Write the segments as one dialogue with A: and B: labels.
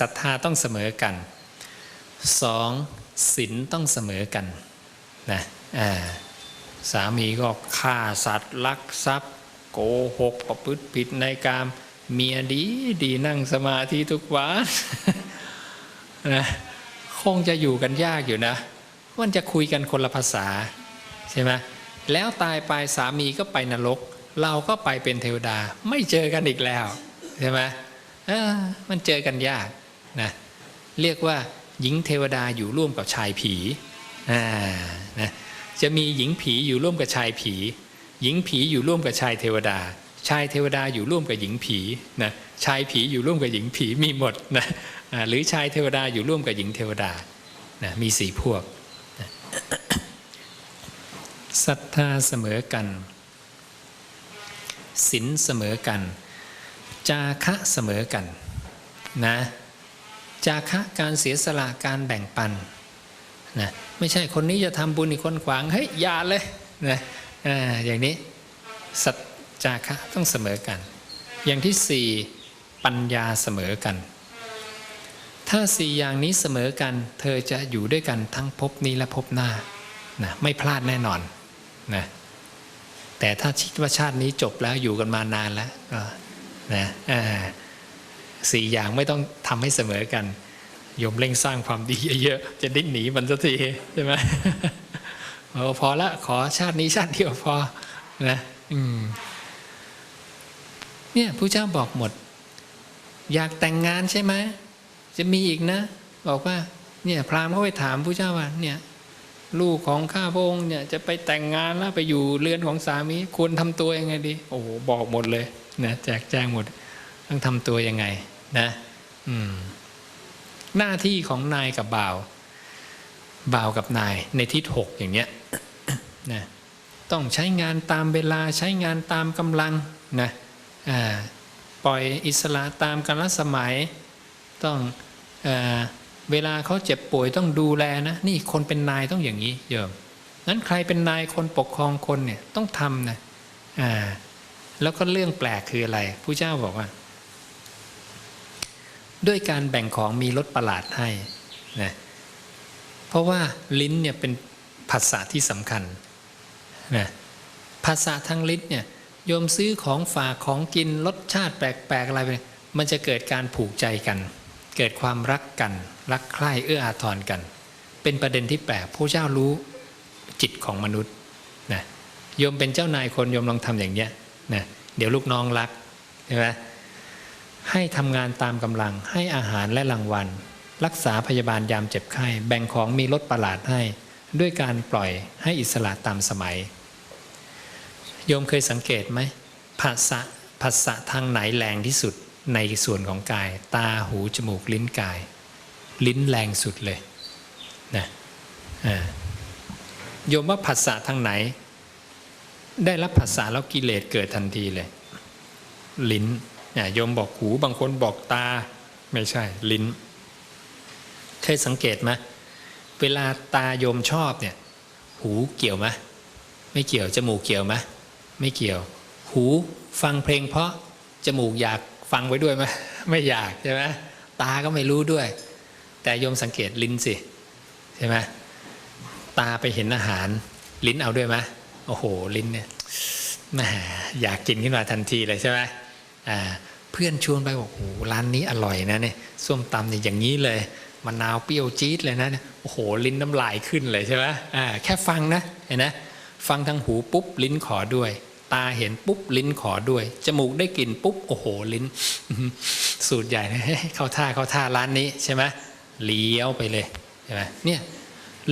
A: ศรัทธาต้องเสมอกันสองศีลต้องเสมอกันนะสามีก็ฆ่าสัตว์ลักทรัพย์ โกหกประพฤติผิดในกามเมียดีดีนั่งสมาธิทุกวันนะคงจะอยู่กันยากอยู่นะมันจะคุยกันคนละภาษาใช่ไหมแล้วตายไปสามีก็ไปนรก เราก็ไปเป็นเทวดาไม่เจอกันอีกแล้วใช่ไหมมันเจอกันยาก นะเรียกว่าหญิงเทวดาอยู่ร่วมกับชายผีนะจะมีหญิงผีอยู่ร่วมกับชายผี หญิงผีอยู่ร่วมกับชายเทวดา ชายเทวดาอยู่ร่วมกับหญิงผีนะชายผีอยู่ร่วมกับหญิงผีมีหมดนะหรือชายเทวดาอยู่ร่วมกับหญิงเทวดานะมีสี่พวกศรัทธาเสมอกันศีลเสมอกัน จาคะเสมอกันนะ จาคะการเสียสละการแบ่งปันนะไม่ใช่คนนี้จะทำบุญอีกคนขวางเฮ้ยอย่าเลยนะอ่าอย่างนี้สัจจาคะต้องเสมอกัน อย่างที่สี่ปัญญาเสมอกัน ถ้าสี่อย่างนี้เสมอกัน เธอจะอยู่ด้วยกันทั้งภพนี้และภพหน้านะไม่พลาดแน่นอนนะแต่ถ้าคิดว่าชาตินี้จบแล้วอยู่กันมานานแล้วก็นะอ่า สี่อย่างไม่ต้องทำให้เสมอกันโยมเร่งสร้างความดีเยอะๆจะได้หนีมันสักทีใช่ไหมเออพอละขอชาตินี้ชาติเดียวพอนะอืมเนี่ยผู้เจ้าบอกหมด อยากแต่งงานใช่ไหมจะมีอีกนะ บอกว่า เนี่ย พราหมณ์เขาไปถามผู้เจ้าว่า เนี่ย ลูกของข้าพงค์เนี่ยจะไปแต่งงานแล้วไปอยู่เรือนของสามีควรทำตัวยังไงดี โอ้โหบอกหมดเลยนะแจกแจงหมดต้องทำตัวยังไง นะอืมหน้าที่ของนายกับบ่าว บ่าวกับนายในทิศหกอย่างเนี้ยนะต้องใช้งานตามเวลาใช้งานตามกำลังนะอ่าปล่อยอิสระตามกาลสมัยต้องเอเวลาเขาเจ็บป่วยต้องดูแลนะ นี่คนเป็นนายต้องอย่างนี้โยมนั้นใครเป็นนายคนปกครองคนเนี่ยต้องทำนะอ่าแล้วก็เรื่องแปลกคืออะไรผู้เจ้าบอกว่า ด้วยการแบ่งของมีรสประหลาดให้นะเพราะว่าลิ้นเนี่ยเป็นภาษาที่สำคัญนะภาษาทางลิ้นเนี่ยโยมซื้อของฝากของกินรสชาติแปลกๆอะไรไปมันจะเกิดการผูกใจกัน เกิดความรักกัน รักใคร่เอื้ออาทรกัน เป็นประเด็นที่แปลกผู้เจ้ารู้จิตของมนุษย์นะโยมเป็นเจ้านายคนโยมลองทำอย่างเนี้ยนะเดี๋ยวลูกน้องรักใช่ไหม ให้ทำงานตามกำลัง ให้อาหารและรางวัล รักษาพยาบาลยามเจ็บไข้ แบ่งของมีรถประหลาดให้ ด้วยการปล่อยให้อิสระตามสมัย โยมเคยสังเกตไหมภาษะภาษะทางไหนแรงที่สุดในส่วนของกาย ตาหูจมูกลิ้นกาย ลิ้นแรงสุดเลยนะโยมว่าภาษาทางไหน ได้รับภาษาแล้วกิเลสเกิดทันทีเลย ลิ้น เนี่ยโยมบอกหูบางคนบอกตาไม่ใช่ลิ้น เคยสังเกตไหมเวลาตาโยมชอบเนี่ย หูเกี่ยวไหมไม่เกี่ยวจมูกเกี่ยวไหมไม่เกี่ยว หูฟังเพลงเพราะจมูกอยากฟังไว้ด้วยไหมไม่อยากใช่ไหมตาก็ไม่รู้ด้วย แต่โยมสังเกตลิ้นสิใช่ไหมตาไปเห็นอาหาร ลิ้นเอาด้วยไหมโอ้โหลิ้นเนี่ยแหมอยากกินขึ้นมาทันทีเลยใช่ไหม เพื่อนชวนไปบอกโอ้ร้านนี้อร่อยนะเนี่ยส้มตำเนี่ยอย่างนี้เลยมะนาวเปรี้ยวจี๊ดเลยนะโอ้โหลิ้นน้ำลายขึ้นเลยใช่ไหมแค่ฟังนะเห็นนะฟังทางหูปุ๊บลิ้นขอด้วย ตาเห็นปุ๊บลิ้นขอด้วย จมูกได้กลิ่นปุ๊บโอ้โหลิ้น สูตรใหญ่นะเข้าท่าเข้าท่าร้านนี้ใช่ไหมเลี้ยวไปเลยใช่ไหมเนี่ย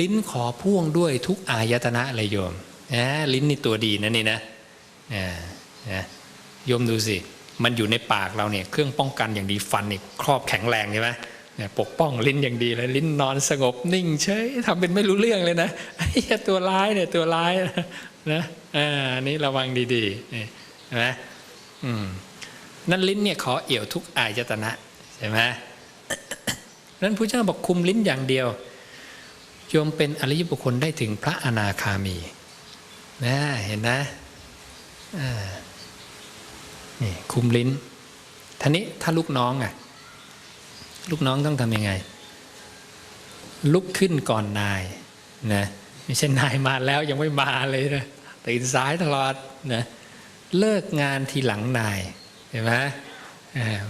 A: ลิ้นขอพ่วงด้วยทุกอายตนะเลยโยมนะลิ้นนี่ตัวดีนะนี่นะนะโยมดูสิ มันอยู่ในปากเราเนี่ยเครื่องป้องกันอย่างดีฟันเนี่ยครอบแข็งแรงใช่ไหมเนี่ยปกป้องลิ้นอย่างดีเลยลิ้นนอนสงบนิ่งเฉยทำเป็นไม่รู้เรื่องเลยนะไอ้ตัวร้ายเนี่ยตัวร้ายนะอ่านี้ระวังดีๆนี่นไหมอืมนั่นลิ้นเนี่ยขอเอี่ยวทุกอายตนะใช่ไหมนั้นพระเจ้าบอกคุมลิ้นอย่างเดียวโยมเป็นอริยบุคคลได้ถึงพระอนาคามีนะเห็นนะอ่า นี่คุมลิ้นท่านี้ถ้าลูกน้องอะ ลูกน้องต้องทำยังไง ลุกขึ้นก่อนนายนะไม่ใช่นายมาแล้วยังไม่มาเลยนะตื่นสายตลอดนะเลิกงานทีหลังนายเห็นไหม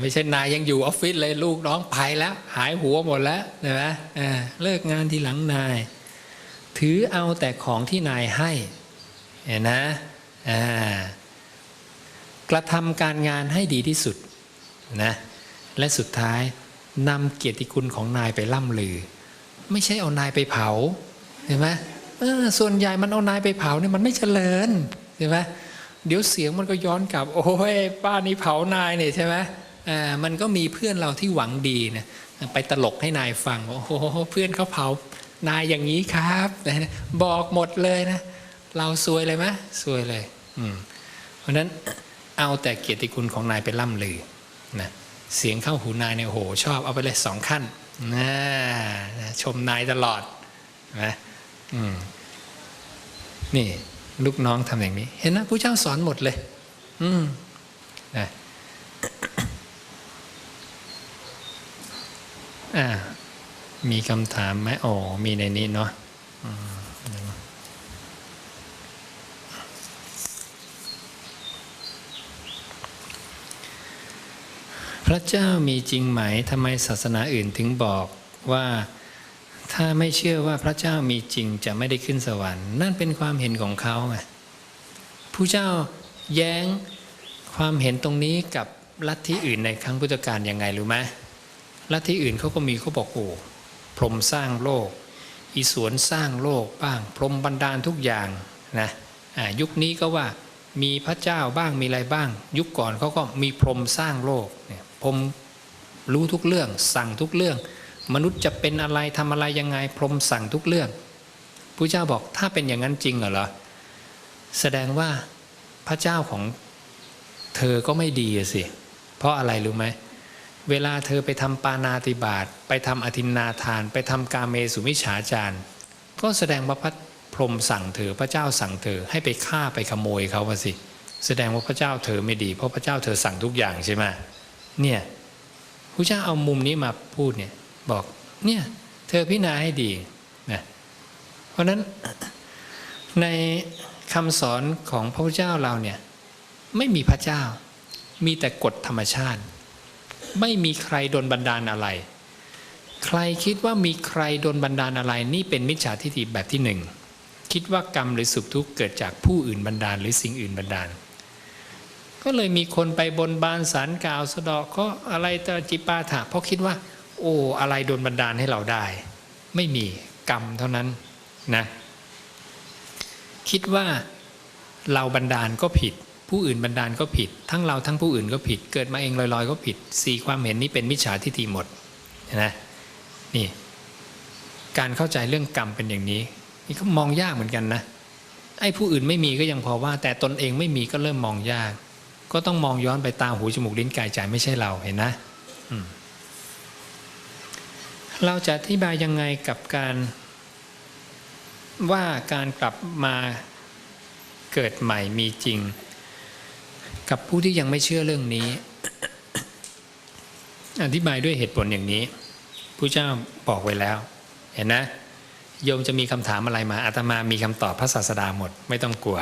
A: ไม่ใช่นายยังอยู่ออฟฟิศเลยลูกน้องไปแล้ว หายหัวหมดแล้วเห็นไหมเลิกงานทีหลังนาย ถือเอาแต่ของที่นายให้เห็นนะอ่า กระทำการงานให้ดีที่สุดนะและสุดท้ายนำเกียรติคุณของนายไปล่ำลือ ไม่ใช่เอานายไปเผาเห็นไหมออส่วนใหญ่มันเอานายไปเผาเนี่ยมันไม่เจริญเห็นไหมเดี๋ยวเสียงมันก็ย้อนกลับ โอ้ยป้านี่เผานายเนี่ยใช่ไหมอ่ามันก็มีเพื่อนเราที่หวังดีนี่ยไปตลกให้นายฟังว่าโอ้โหเพื่อนเขาเผานายอย่างนี้ครับบอกหมดเลยนะ เราซวยเลยไหมซวยเลยอืมเพราะนั้น เอาแต่เกียรติคุณของนายไปล่ำลือนะเสียงเข้าหูนายเนี่ยโหชอบเอาไปเลยสองขั้นนะชมนายตลอดนะนี่ลูกน้องทำอย่างนี้ เห็นนะผู้เจ้าสอนหมดเลย อืมนะอ่ามีคำถามไหมโอ๋อมีในนี้เนาะ พระเจ้ามีจริงไหมทำไมศาสนาอื่นถึงบอกว่าถ้าไม่เชื่อว่าพระเจ้ามีจริงจะไม่ได้ขึ้นสวรรค์ นั่นเป็นความเห็นของเขาไงผู้เจ้าแย้งความเห็นตรงนี้กับลัทธิอื่นในครั้งพุทธกาลยังไงรู้ไหมลัทธิอื่นเขาก็มีเขาบอกโอ้พรมสร้างโลก อีสวนสร้างโลกบ้าง พรมบันดาลทุกอย่างนะยุคนี้ก็ว่ามีพระเจ้าบ้างมีอะไรบ้าง ยุคก่อนเขาก็มีพรมสร้างโลกเนี่ย พรมรู้ทุกเรื่อง สั่งทุกเรื่อง มนุษย์จะเป็นอะไรทำอะไรยังไง พรมสั่งทุกเรื่องพระเจ้าบอกถ้าเป็นอย่างนั้นจริงเหรอแสดงว่าพระเจ้าของเธอก็ไม่ดีสิ เพราะอะไรรู้ไหมเวลาเธอไปทำปานาติบาตไปทำอธินนาทาน ไปทำกาเมสุมิฉาจารก็แสดงว่าพระพรหมสั่งเธอพระเจ้าสั่งเธอให้ไปฆ่าไปขโมยเขาสิ แสดงว่าพระเจ้าเธอไม่ดี เพราะพระเจ้าเธอสั่งทุกอย่างใช่ไหม เนี่ยพระเจ้าเอามุมนี้มาพูดเนี่ยบอกเนี่ยเธอพิจารณาให้ดีนะเพราะฉะนั้นในคำสอนของพระพุทธเจ้าเราเนี่ยไม่มีพระเจ้า มีแต่กฎธรรมชาติ ไม่มีใครโดนบันดาลอะไร ใครคิดว่ามีใครโดนบันดาลอะไร นี่เป็นมิจฉาทิฏฐิแบบที่หนึ่งคิดว่ากรรมหรือสุขทุกข์เกิดจากผู้อื่นบันดาลหรือสิ่งอื่นบันดาล ก็เลยมีคนไปบนบานสารกล่าวสะเดาะก็อะไรตจิปาถะเพราะคิดว่า โอ้อะไรโดนบันดาลให้เราได้ ไม่มีกรรมเท่านั้นนะคิดว่าเราบันดาลก็ผิด ผู้อื่นบันดาลก็ผิด ทั้งเราทั้งผู้อื่นก็ผิด เกิดมาเองลอยๆ ก็ผิดสี่ความเห็นนี้เป็นมิจฉาทิฏฐิหมดนะนี่การเข้าใจเรื่องกรรมเป็นอย่างนี้นี่ก็มองยากเหมือนกันนะไอ้ผู้อื่นไม่มีก็ยังพอว่า แต่ตนเองไม่มีก็เริ่มมองยาก ก็ต้องมองย้อนไปตาหูจมูกลิ้นกายใจไม่ใช่เราเห็นนะเราจะอธิบายยังไงกับการว่าการกลับมาเกิดใหม่มีจริง กับผู้ที่ยังไม่เชื่อเรื่องนี้ อธิบายด้วยเหตุผลอย่างนี้ผู้เจ้าบอกไว้แล้ว เห็นนะโยมจะมีคำถามอะไรมาอาตมามีคำตอบพระศาสดาหมดไม่ต้องกลัว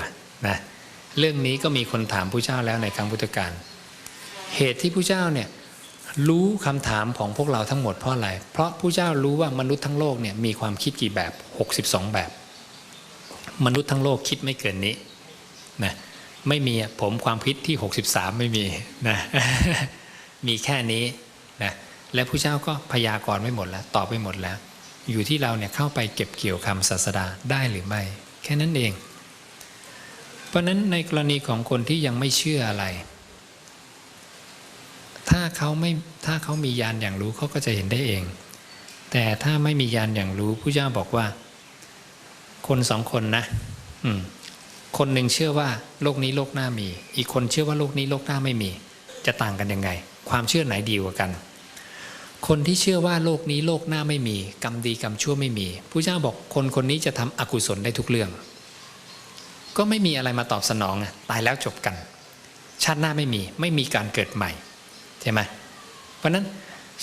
A: นะ เรื่องนี้ก็มีคนถามผู้เจ้าแล้วในครั้งพุทธกาลเหตุที่ผู้เจ้าเนี่ยรู้คำถามของพวกเราทั้งหมดเพราะอะไร เพราะผู้เจ้ารู้ว่ามนุษย์ทั้งโลกเนี่ยมีความคิดกี่แบบ 62 แบบ มนุษย์ทั้งโลกคิดไม่เกินนี้นะไม่มีผมความคิดที่ 63 ไม่มีนะมีแค่นี้นะและผู้เจ้าก็พยากรณ์ไม่หมดแล้วตอบไปหมดแล้ว อยู่ที่เราเนี่ยเข้าไปเก็บเกี่ยวคำศาสดาได้หรือไม่ แค่นั้นเอง เพราะนั้นในกรณีของคนที่ยังไม่เชื่ออะไร ถ้าเขาไม่ถ้าเขามียานอย่างรู้เขาก็จะเห็นได้เอง แต่ถ้าไม่มียานอย่างรู้ผู้เจ้าบอกว่า คนสองคนนะคนหนึ่งเชื่อว่าโลกนี้โลกหน้ามี อีกคนเชื่อว่าโลกนี้โลกหน้าไม่มี จะต่างกันยังไง ความเชื่อไหนดีกว่ากัน คนที่เชื่อว่าโลกนี้โลกหน้าไม่มี กรรมดีกรรมชั่วไม่มีผู้เจ้าบอกคนคนนี้จะทำอกุศลได้ทุกเรื่อง ก็ไม่มีอะไรมาตอบสนองอะตายแล้วจบกัน ชาติหน้าไม่มีไม่มีการเกิดใหม่ใช่ไหมเพราะนั้น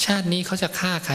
A: ชาตินี้เขาจะฆ่าใคร